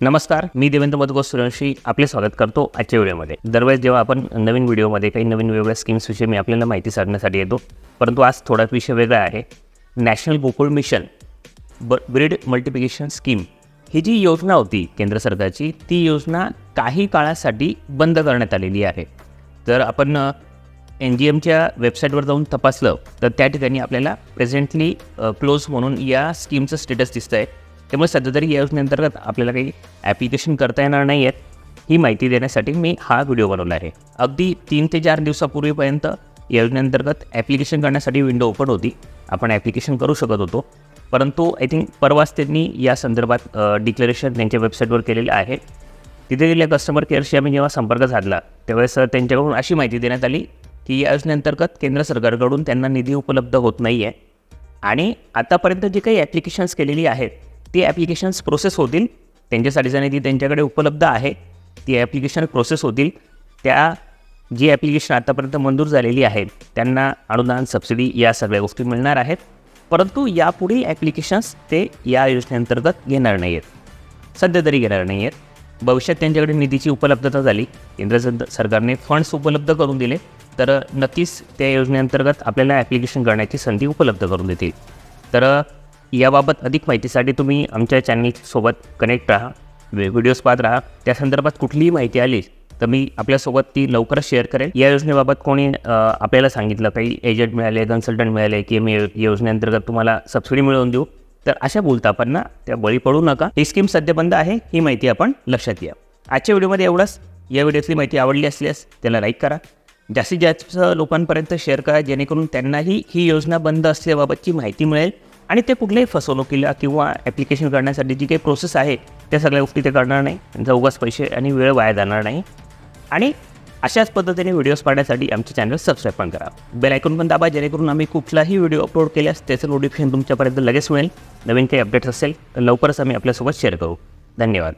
नमस्कार मी देवेंद्र मधुकर सूर्यवंशी आपले स्वागत करतो आजच्या व्हिडिओमध्ये. दरवेळेस जेव्हा आपण नवीन व्हिडिओमध्ये काही नवीन वेगवेगळ्या स्कीम्सविषयी मी आपल्याला माहिती सांगण्यासाठी येतो परंतु आज थोडा विषय वेगळा आहे. नॅशनल गोकुळ मिशन ब ब्रीड मल्टिप्लिकेशन स्कीम ही जी योजना होती केंद्र सरकारची ती योजना काही काळासाठी बंद करण्यात आलेली आहे. जर आपण एन जी एमच्या वेबसाईटवर जाऊन तपासलं तर त्या ठिकाणी आपल्याला प्रेझेंटली क्लोज म्हणून या स्कीमचं स्टेटस दिसतं आहे त्यामुळे सध्या तरी या योजनेअंतर्गत आपल्याला काही ॲप्लिकेशन करता येणार नाही आहेत ही माहिती देण्यासाठी मी हा व्हिडिओ बनवला आहे. अगदी तीन ते चार दिवसापूर्वीपर्यंत या योजनेअंतर्गत ॲप्लिकेशन करण्यासाठी विंडो ओपन होती. आपण ॲप्लिकेशन करू शकत होतो. परंतु आय थिंक परवाच त्यांनी या संदर्भात डिक्लेरेशन त्यांच्या वेबसाईटवर केलेलं आहे. तिथे गेलेल्या कस्टमर केअरशी आम्ही जेव्हा संपर्क साधला त्यावेळेस त्यांच्याकडून अशी माहिती देण्यात आली की या योजनेअंतर्गत केंद्र सरकारकडून त्यांना निधी उपलब्ध होत नाही आहे आणि आतापर्यंत जी काही ॲप्लिकेशन्स केलेली आहेत ती ॲप्लिकेशन्स प्रोसेस होतील. त्यांच्यासाठीचा ती त्यांच्याकडे उपलब्ध आहे ती ॲप्लिकेशन प्रोसेस होतील. त्या जी ॲप्लिकेशन आतापर्यंत मंजूर झालेली आहेत त्यांना अनुदान सबसिडी या सगळ्या गोष्टी मिळणार आहेत. परंतु यापुढे ॲप्लिकेशन्स ते या योजनेअंतर्गत घेणार नाही आहेत सध्या तरी घेणार नाही आहेत भविष्यात त्यांच्याकडे निधीची उपलब्धता झाली. केंद्र सरकारने फंड्स उपलब्ध करून दिले तर नक्कीच त्या योजनेअंतर्गत आपल्याला ॲप्लिकेशन करण्याची संधी उपलब्ध करून देतील. तर याबाबत अधिक माहितीसाठी तुम्ही आमच्या चॅनलसोबत कनेक्ट राहा. व्हिडिओज पाहत राहा. त्या संदर्भात कुठलीही माहिती आली तर मी आपल्यासोबत ती लवकरच शेअर करेल. या योजनेबाबत कोणी आपल्याला सांगितलं काही एजंट मिळाले कन्सल्टंट मिळाले की मी योजनेअंतर्गत तुम्हाला सबसिडी मिळवून देऊ. तर अशा बोलतापांना त्या बळी पडू नका. ही स्कीम सध्या बंद आहे. ही माहिती आपण लक्षात घ्या. आजच्या व्हिडिओमध्ये एवढंच. या व्हिडिओतली माहिती आवडली असल्यास त्याला लाईक करा. जास्तीत जास्त लोकांपर्यंत शेअर करा जेणेकरून त्यांनाही ही योजना बंद असल्याबाबतची माहिती मिळेल. आणि ते कुठल्याही फसवणुकीला किंवा ॲप्लिकेशन करण्यासाठी जी काही प्रोसेस आहे त्या सगळ्या गोष्टी ते करणार नाही. त्यांचा उगाच पैसे आणि वेळ वाया जाणार नाही. आणि अशाच पद्धतीने व्हिडिओज पाहण्यासाठी आमचे चॅनल सबस्क्राईब पण करा. बेल ऐकून पण दाबा जेणेकरून आम्ही कुठलाही व्हिडिओ अपलोड केल्यास त्याचं नोटिफिकेशन तुमच्यापर्यंत लगेच मिळेल. नवीन काही अपडेट्स असेल तर लवकरच आम्ही आपल्यासोबत शेअर करू. धन्यवाद.